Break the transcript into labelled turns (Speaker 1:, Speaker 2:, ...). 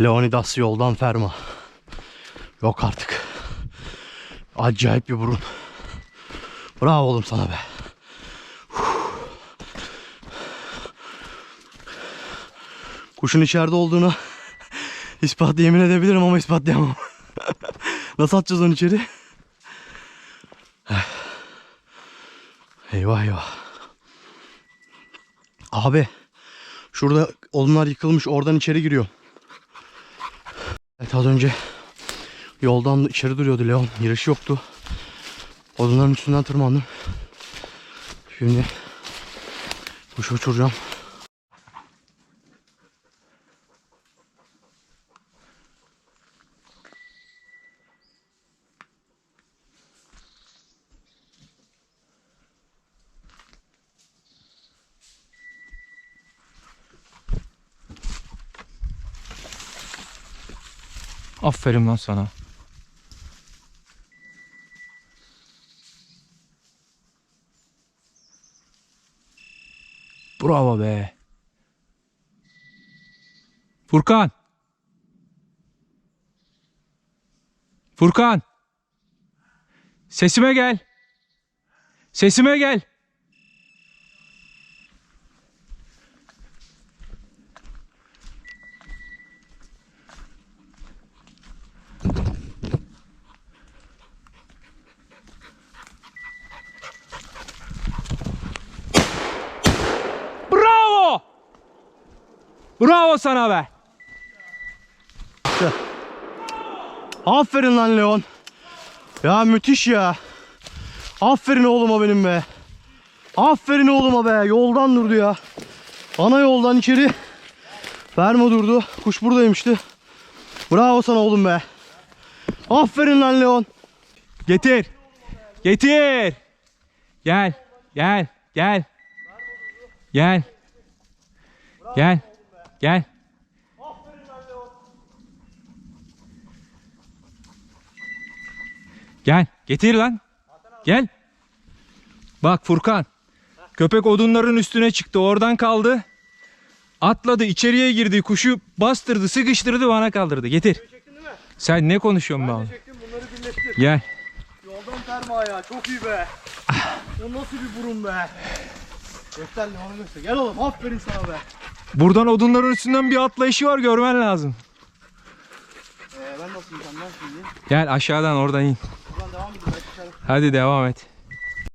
Speaker 1: Leonidas yoldan ferma. Yok artık. Acayip bir burun. Bravo oğlum sana be. Kuşun içeride olduğunu ispat yemin edebilirim ama ispatlayamam. Nasıl atacağız onu içeri? eyvah eyvah. Abi şurada odunlar yıkılmış oradan içeri giriyor. Evet az önce yoldan içeri duruyordu Leon. Giriş yoktu. Odunların üstünden tırmandım. Şimdi kuşu uçuracağım.
Speaker 2: Aferin lan sana. Bravo be. Furkan. Furkan. Sesime gel. Sesime gel. Bravo. Bravo sana be.
Speaker 1: Aferin lan Leon. Ya müthiş ya. Aferin oğluma benim be. Aferin oğluma be. Yoldan durdu ya. Ana yoldan içeri. Verme durdu. Kuş buradaymıştı. Bravo sana oğlum be. Aferin lan Leon.
Speaker 2: Getir. Getir. Gel. Gel. Gel. Gel. Gel. Gel. Gel. Getir lan. Gel. Bak Furkan. Köpek odunların üstüne çıktı. Oradan kaldı. Atladı içeriye girdi. Kuşu bastırdı, sıkıştırdı bana kaldırdı. Getir. Sen ne konuşuyorsun be oğlum?
Speaker 1: Çektim bunları birleştir.
Speaker 2: Gel.
Speaker 1: Yoldan terma ya. Çok iyi be. O nasıl bir burun be. Göster Leon'u göster. Gel oğlum aferin sana be.
Speaker 2: Buradan odunların üstünden bir atlayışı var görmen lazım.
Speaker 1: Ee, ben nasıl yiyeceğim lan şimdi?
Speaker 2: Gel aşağıdan oradan in.
Speaker 1: Buradan devam edin.
Speaker 2: Hadi devam et.